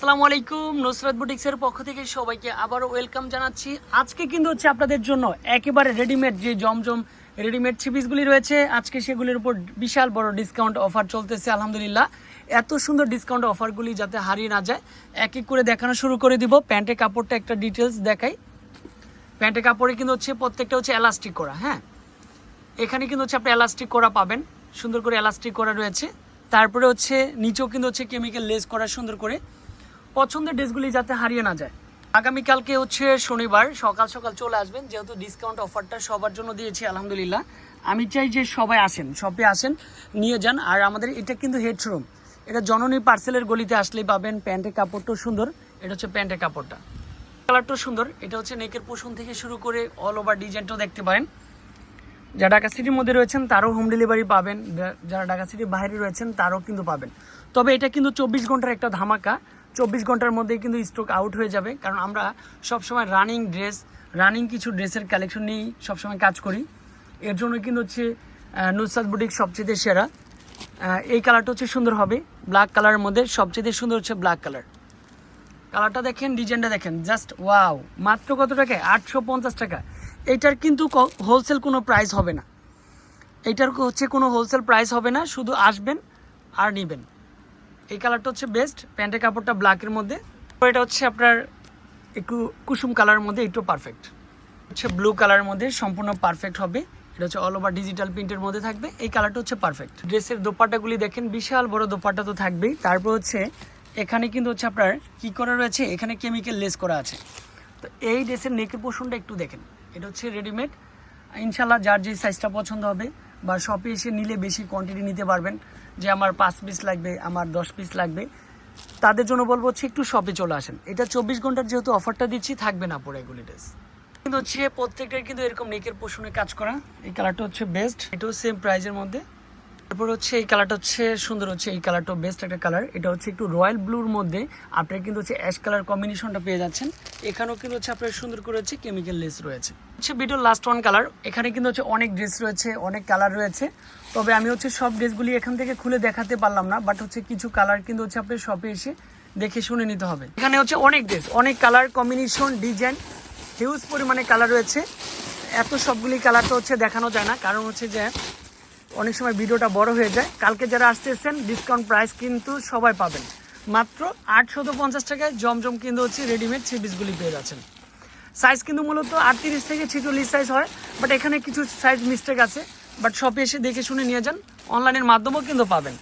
আসসালামু আলাইকুম, নুসরাত বুটিক্সের পক্ষ থেকে সবাইকে আবারও ওয়েলকাম জানাচ্ছি। আজকে কিন্তু হচ্ছে আপনাদের জন্য একেবারে রেডিমেড যে জমজম রেডিমেড থ্রিপিসগুলি রয়েছে, আজকে সেগুলির উপর বিশাল বড় ডিসকাউন্ট অফার চলতেছে, আলহামদুলিল্লাহ। এত সুন্দর ডিসকাউন্ট অফারগুলি যাতে হারিয়ে না যায়, এক এক করে দেখানো শুরু করে দিব। প্যান্টের কাপড়টা একটা ডিটেলস দেখাই। প্যান্টের কাপড়ে কিন্তু হচ্ছে প্রত্যেকটা হচ্ছে এলাস্টিক করা হ্যাঁ? এখানে কিন্তু হচ্ছে আপনি এলাস্টিক করা পাবেন, সুন্দর করে এলাস্টিক করা রয়েছে। তারপরে হচ্ছে নিচেও কিন্তু হচ্ছে কেমিক্যাল লেস করা সুন্দর করে পছন্দের ড্রেসগুলি যাতে হারিয়ে না যায়। আগামীকালকে হচ্ছে শনিবার, সকাল সকাল চলে আসবেন। যেহেতু ডিসকাউন্ট অফারটা সবার জন্য দিয়েছি, আলহামদুলিল্লাহ। আমি চাই যে সবাই আসেন শপে আসেন, নিয়ে যান। আর আমাদের এটা কিন্তু হেডশোরুম এটা জননী পার্সেলের গলিতে আসলেই পাবেন। প্যান্টের কাপড়টাও সুন্দর। এটা হচ্ছে প্যান্টের কাপড়টা। কালারটাও সুন্দর। এটা হচ্ছে নেকের পোষণ থেকে শুরু করে অল ওভার ডিজাইনটাও দেখতে পারেন। যারা ঢাকা সিটির মধ্যে রয়েছেন, তারও হোম ডেলিভারি পাবেন। যারা ঢাকা সিটির বাইরে রয়েছেন, তারও কিন্তু পাবেন। তবে এটা কিন্তু চব্বিশ ঘণ্টার একটা ধামাকা। চব্বিশ ঘণ্টার মধ্যেই কিন্তু স্টক আউট হয়ে যাবে। কারণ আমরা সবসময় রানিং ড্রেস রানিং কিছু ড্রেসের কালেকশন নিয়েই সবসময় কাজ করি। এর জন্য কিন্তু হচ্ছে নুসরাত বুটিক সবচেয়ে সেরা। এই কালারটা হচ্ছে সুন্দর হবে। ব্ল্যাক কালারের মধ্যে সবচেয়ে সুন্দর হচ্ছে ব্ল্যাক কালার কালারটা দেখেন ডিজাইনটা দেখেন। জাস্ট ওয়াও মাত্র কত টাকা? আটশো পঞ্চাশ টাকা। এইটার কিন্তু হোলসেল কোনো প্রাইস হবে না। এইটার হচ্ছে কোনো হোলসেল প্রাইস হবে না। শুধু আসবেন আর নেবেন। এই কালারটা হচ্ছে বেস্ট প্যান্টের কাপড়টা ব্ল্যাকের মধ্যে। এটা হচ্ছে আপনার একটু কুসুম কালারের মধ্যে একটু পারফেক্ট হচ্ছে ব্লু কালারের মধ্যে সম্পূর্ণ পারফেক্ট হবে। এটা হচ্ছে অল ওভার ডিজিটাল প্রিন্টের মধ্যে থাকবে। এই কালারটা হচ্ছে পারফেক্ট ড্রেসের দোপাট্টাগুলি দেখেন, বিশাল বড় দোপাট্টা তো থাকবেই। তারপর হচ্ছে, এখানে কিন্তু হচ্ছে আপনার কি করা রয়েছে? এখানে কেমিক্যাল লেস করা আছে। তো এই ড্রেসের নেকের পোষণটা একটু দেখেন। এটা হচ্ছে রেডিমেড ইনশাল্লাহ যার যে সাইজটা পছন্দ হবে। বা শপে এসে নিলে বেশি কোয়ান্টিটি নিতে পারবেন। যে আমার পাঁচ পিস লাগবে, আমার দশ পিস লাগবে। তাদের জন্য বলব হচ্ছে একটু শপে চলে আসেন। এটা চব্বিশ ঘণ্টার যেহেতু অফারটা দিচ্ছি, থাকবে না পরে এগুলি ড্রেস কিন্তু হচ্ছে প্রত্যেকটার কিন্তু এরকম নেকের পোষণে কাজ করা। এই কালারটা হচ্ছে বেস্ট এটাও সেম প্রাইজের মধ্যে। তারপর হচ্ছে এই কালারটা হচ্ছে সুন্দর হচ্ছে, এই কালারটা বেস্ট একটা কালার এটা হচ্ছে একটু রয়্যাল ব্লুর মধ্যে। আপনারা কিন্তু হচ্ছে অ্যাশ কালার কম্বিনেশনটা পেয়ে যাচ্ছেন। এখানেও কিন্তু হচ্ছে আপনার সুন্দর করে হচ্ছে কেমিক্যাল লেস রয়েছে। হচ্ছে ভিডিওর লাস্ট ওয়ান কালার এখানে কিন্তু হচ্ছে অনেক ড্রেস রয়েছে, অনেক কালার রয়েছে। তবে আমি হচ্ছে সব ড্রেসগুলি এখান থেকে খুলে দেখাতে পারলাম না বাট হচ্ছে কিছু কালার কিন্তু হচ্ছে আপনার শপে এসে দেখে শুনে নিতে হবে। এখানে হচ্ছে অনেক ড্রেস অনেক কালার কম্বিনেশন ডিজাইন হিউজ পরিমাণে কালার রয়েছে। এত সবগুলি কালার তো হচ্ছে দেখানো যায় না, কারণ হচ্ছে যে অনেক সময় ভিডিওটা বড় হয়ে যায়। কালকে যারা আসতেছেন ডিসকাউন্ট প্রাইস কিন্তু সবাই পাবেন। মাত্র আটশত পঞ্চাশ টাকায় জমজম কিন্তু হচ্ছে রেডিমেড থ্রি পিসগুলি পেয়ে যাচ্ছেন। সাইজ কিন্তু মূলত আটত্রিশ থেকে ছেচল্লিশ সাইজ হয় বাট এখানে কিছু সাইজ মিস্টেক আছে। বাট শপে এসে দেখে শুনে নিয়ে যান অনলাইনের মাধ্যমেও কিন্তু পাবেন।